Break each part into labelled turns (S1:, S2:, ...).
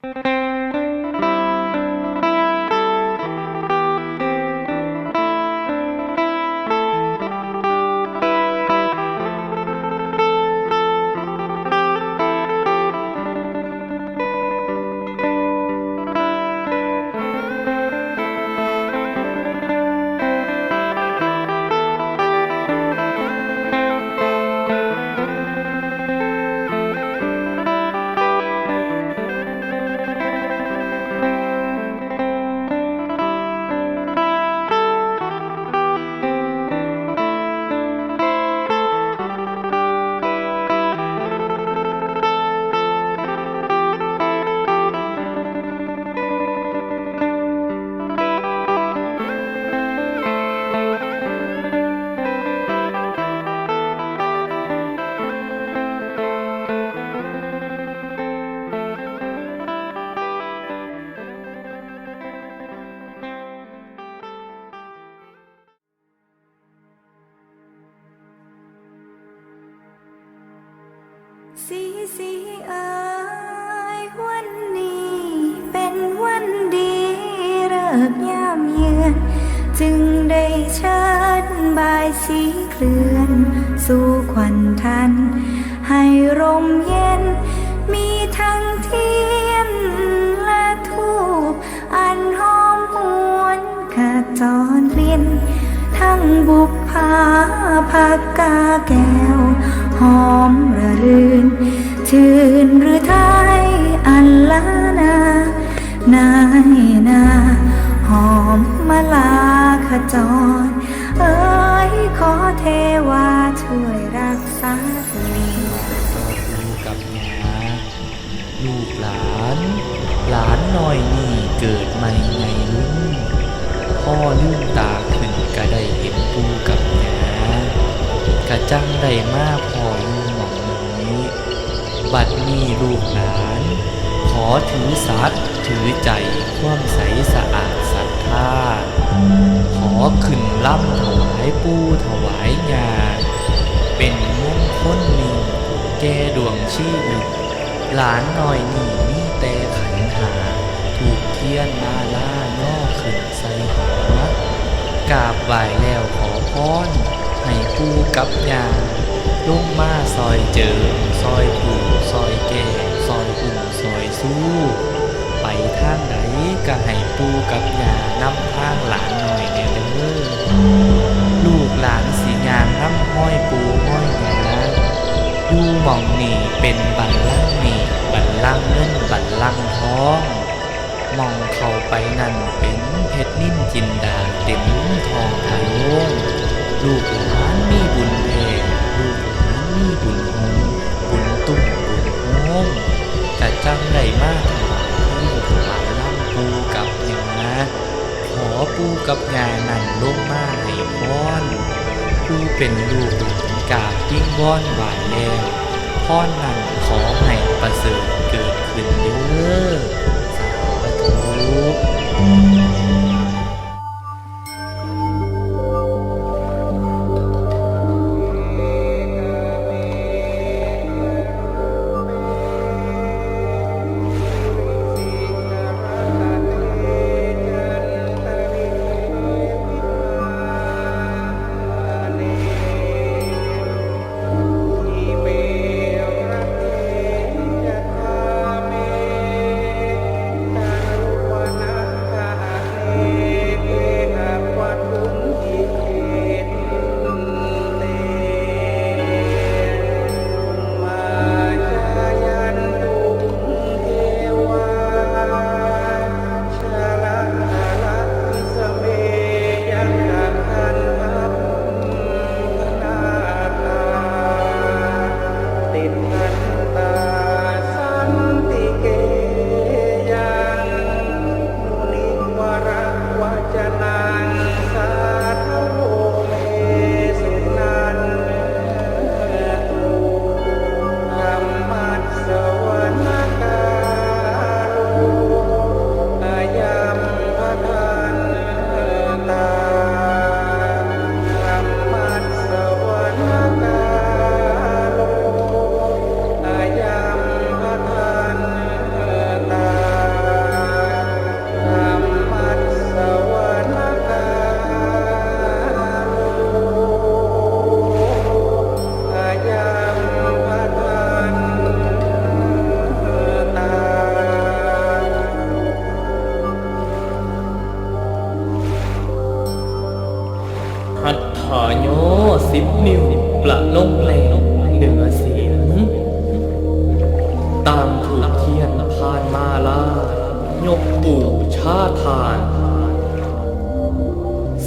S1: Música สีสีเอ้ยวันนี้เป็นวันดีเริกยามเยือนจึงได้เชิญบายสีเคลื่อน สู่ขวัญทัน ให้ร่มเย็น มีทั้งเทียนและทูปอันหอมหวนขจรกลิ่นทั้งบุพภาผักกาแก้ว ชื่นหรือไทยอันละนา นายนา หอมมาลาขจร เอ้ยขอเทวาช่วยรักษาเถิด
S2: อยู่กับหยาลูกหลาน หลานน้อยนี่เกิดใหม่ไงลุงพ่อลืมตาขึ้นก็ได้เห็นปูกับหยากะจังได้มาพ่ออยู่ม่อง บัดนี้ลูกหลาน ขอถือสัตว์ถือใจความใสสะอาดศรัทธาขอขึ้นล่ำถวายปูถวายงาเป็นมงคลมีแก่ดวงชีวิตหลานน้อยนี่มีแต่ขันหา ถูกเทียนมาล่าย่อขึ้นใส่หัวกราบไหวแล้วขอพรให้ปูกับยา ลงมาซอยเจิมซอยผูซอยแก่ซอยหุ่ซอยสู้ ไปทางไหนก็ให้ปูกับยานำทางหลานหน่อยเนี่ยเด้อลูกหลานสีงานน้ำห้อยปูห้อยยาอยู่หมองนี่เป็นบันลังนี่บันลังเงินบันลังก์ทองมองเข้าไปนั่นเป็นเพชรนิ่มจินดาเต็มทองทะลงลูกหลานมีบุญ มีบุญโฮมบุญตุ้มบุญโฮมกะจังได้มากถวายที่ถวายล่ำปูกับยาขอปูกับยานั่นลงมาให้พรผู้เป็นลูกหลานกาบยิ่งว่อนหวานแล้วพรนั่นขอให้ประเสริฐเกิดขึ้นเด้อสาธุ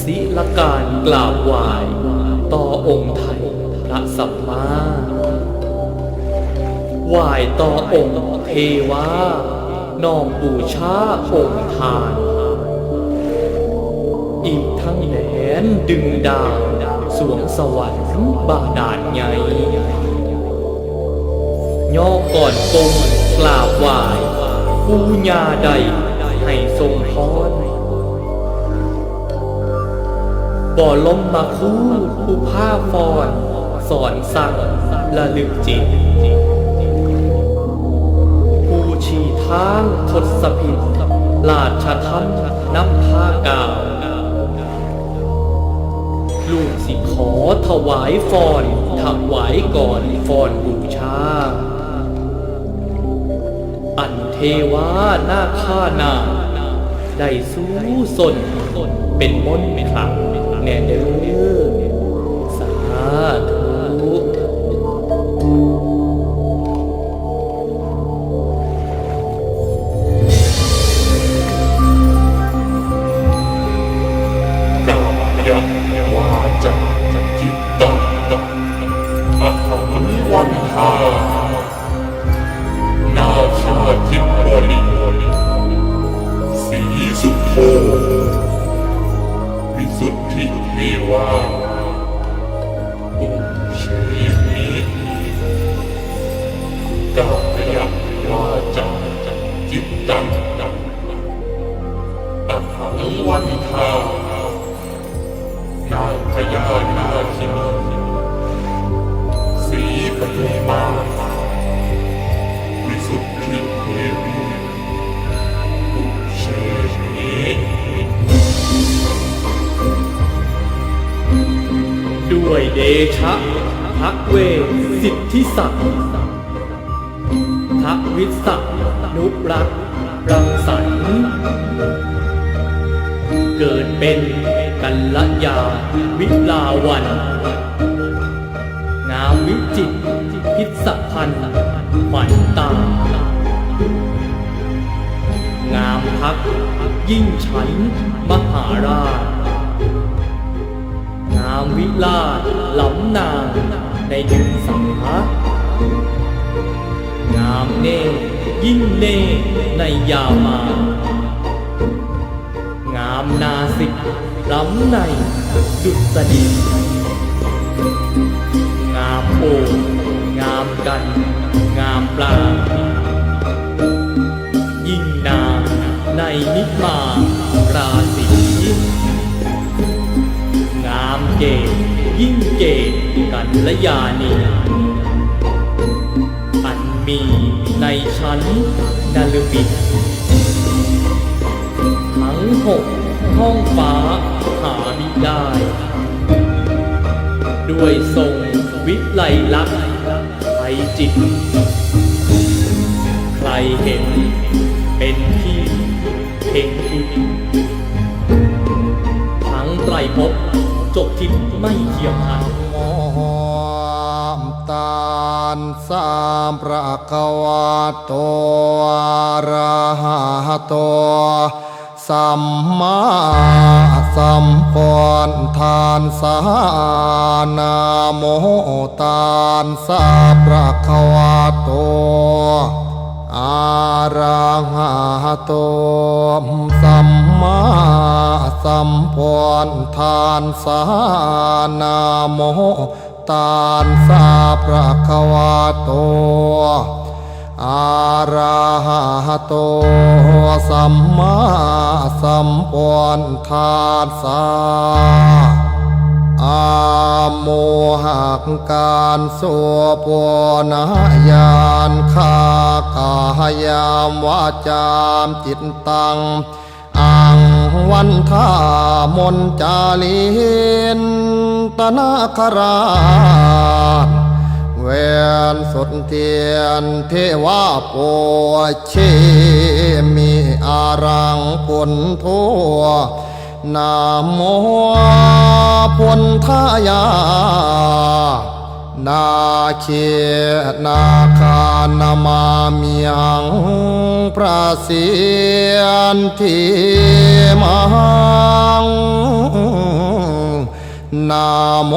S2: ศิลการกราบไหว้ต่อองค์ไทยพระสัมมาไหว้ต่อองค์เทวาน้อมบูชาองค์ทาน อีกทั้งแหนดึงดาวสวงสวรรค์บาดาลใหญ่ย่อก่อนกงกราบไหว้ปูญาใดให้ทรงพร บ่อลมมาคู่ผู้ผ้าฟอนสอนสั่งละลึกจิต ผู้ชี้ทางทศพิษลาชธรรมน้ำผ้ากาวลูกสิขอถวายฟอนถวายก่อนฟอนบูชา อันเทวาหน้าข้านาได้สู้สนเป็นมนต์ขลัง แน่เด้อสาธุ
S3: จิตตังอหังวันทานางพญานาคินีสีปฐุมาวิสุทธิเทวีอุเชนี
S2: ด้วยเดชะพักเวสิทธิศักดิ์พักวิสักนุรักษ รังสรรค์เกิดเป็นกัลยาวิลาวัน งามวิจิตพิศพันธ์ขวัญตา งามพักยิ่งฉันมหาราช งามวิลาศล้ำนางในดึงสังหงามเน่ ยิ่งเน่ในยามา งามนาสิกล้ำในดุษฎีงามโองามกัน งามปลา ยิ่งนางในนิมาราศีงามเกตยิ่งเกตกันละยานี ในชั้นนลมิตทั้งหกท้องฟ้าหามิได้ ด้วยทรงวิไลลักษณ์ไทยจิ
S4: ต พระกวาโตอะระหะโตสัมมาสัมพุทธานสานาโมตานสาพระกวาโตอารังหาโตสัมมาสัมพุทธานสานาโม ตานสาพระควาโต อาราหะโต สัมมาสัมพุทธาสาอาโมหักการสัวปนายานขากายามวาจามจิตตังอัง วันทามนจาลินตนาคราชเวนสุดเทียนเทวาปวเชมีอารังผลทั่วนาโมพุทายา นาเคนาคานามามียังพระเสียนทีมังนาโม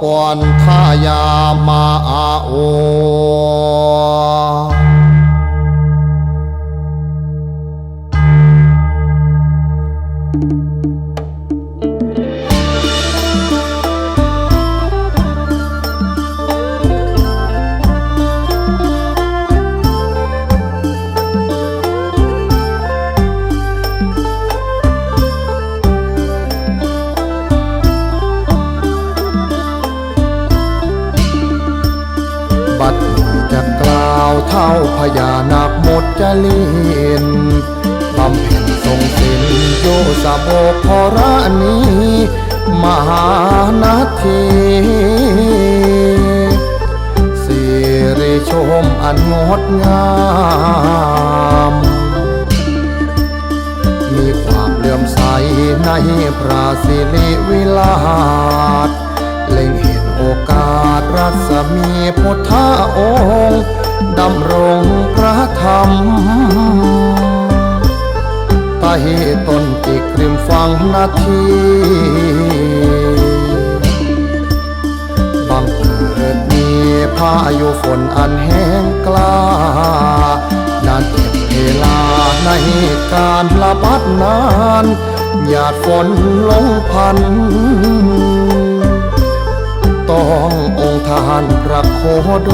S4: ปวนทายามาอาโอ เท่าพญานาคหมดจะเลีนบำเพ็ญทรงศิลโยสะโบกพระนี้มหานาทีสิริชมอันงดงาม มีความเลื่อมใสในพระสิริวิลาศเล็งเห็นโอกาสรัศมีพุทธองค์ ดำรงพระธรรมใต้ต้นจิกริมฟังนาทีบังเกิดมีพายุฝนอันแห้งกล้านานเก็บเวลาในการระบัดนานหยาดฝนลงพันต้องานพระโคโด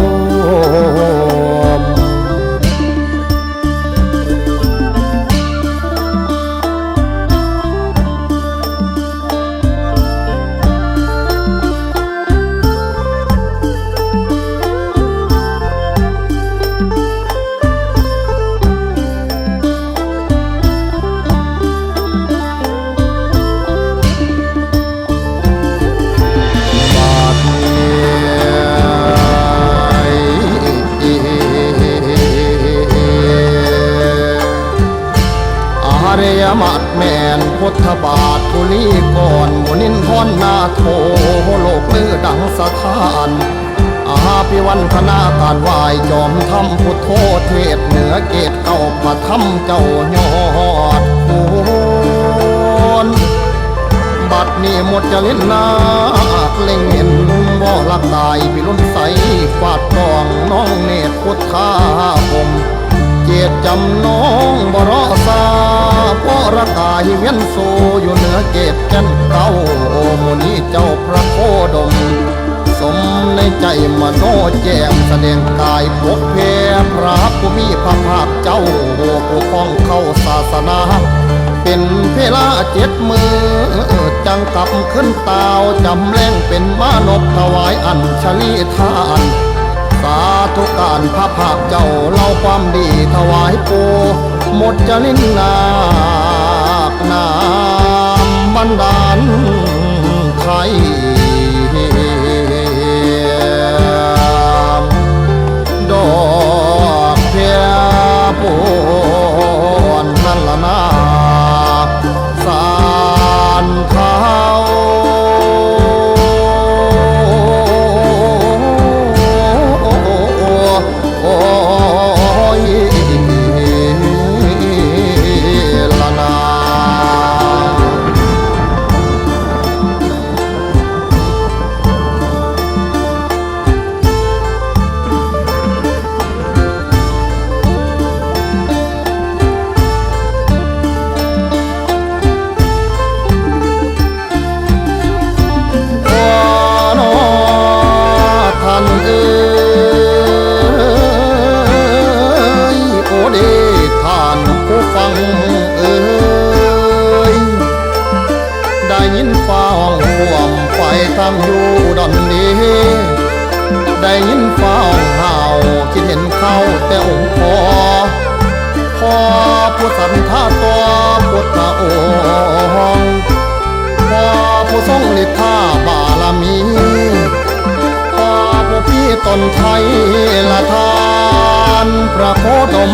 S4: โทโลกลือดังสถานอาภิวันคณาการไหวายจอมทำพุทโธเทศเหนือเกตเก่าปะทำเจ้ายอดคุณบัดนี้หมดจะเล่นนาเล่งเห็นบ่ลักตายพิรุนใสฟาดกองน้องเนตรพุทธาผม เจตจำน้องบรอซาเพราะระกายเวียนโซอยู่เหนือเกตแก่นเก้าโอมนี้เจ้าพระโคดม สมในใจมโนแจ่มแสดงกายปกเพพระผู้มีพระภาคเจ้าโอ้ผู้คล้องเข้าศาสนาเป็นเพลาเจ็ดมือจังกลับขึ้นตาวจำแรงเป็นมานพถวายอัญชลีทานสา ทุการพระภาคเจ้าเล่าความดีถวายปูหมดจะลินนาคนามบันดาลไทย นไทยละทานพระโคดม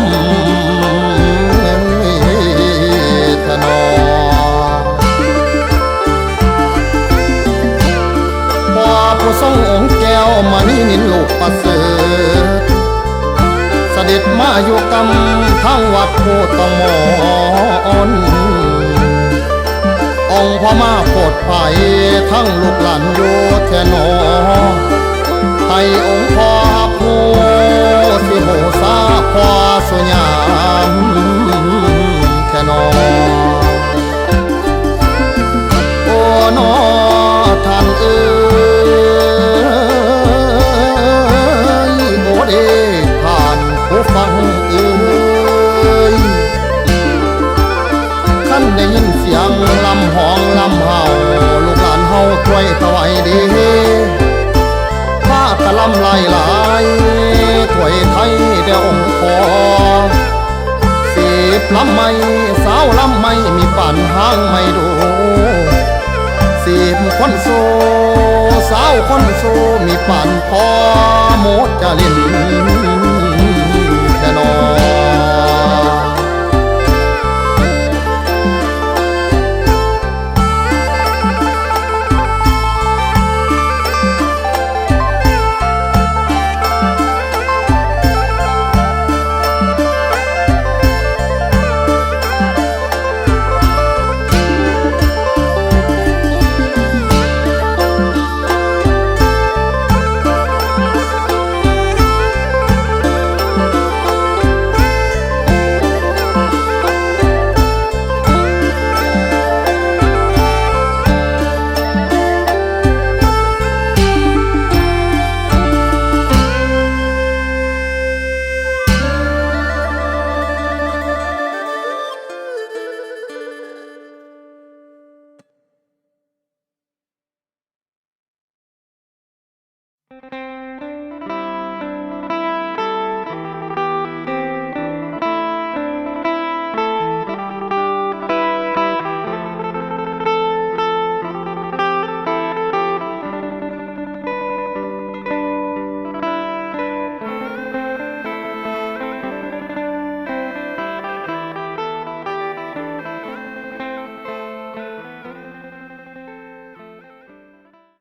S4: ธนพอผู้ทรงองค์แก้วมานี่นินลูกประเสริฐเสด็จมาอยู่กำทั้งวัดโพตมอนองพ่อมาโปรดไผ่ทั้งลูกหลานโยแทนอ ลำไม่สาวลำไม่มีฝันห้างไม่ดูสิบคนโซสาวคนโซมีปานพอโมดจะเล่น Thank you.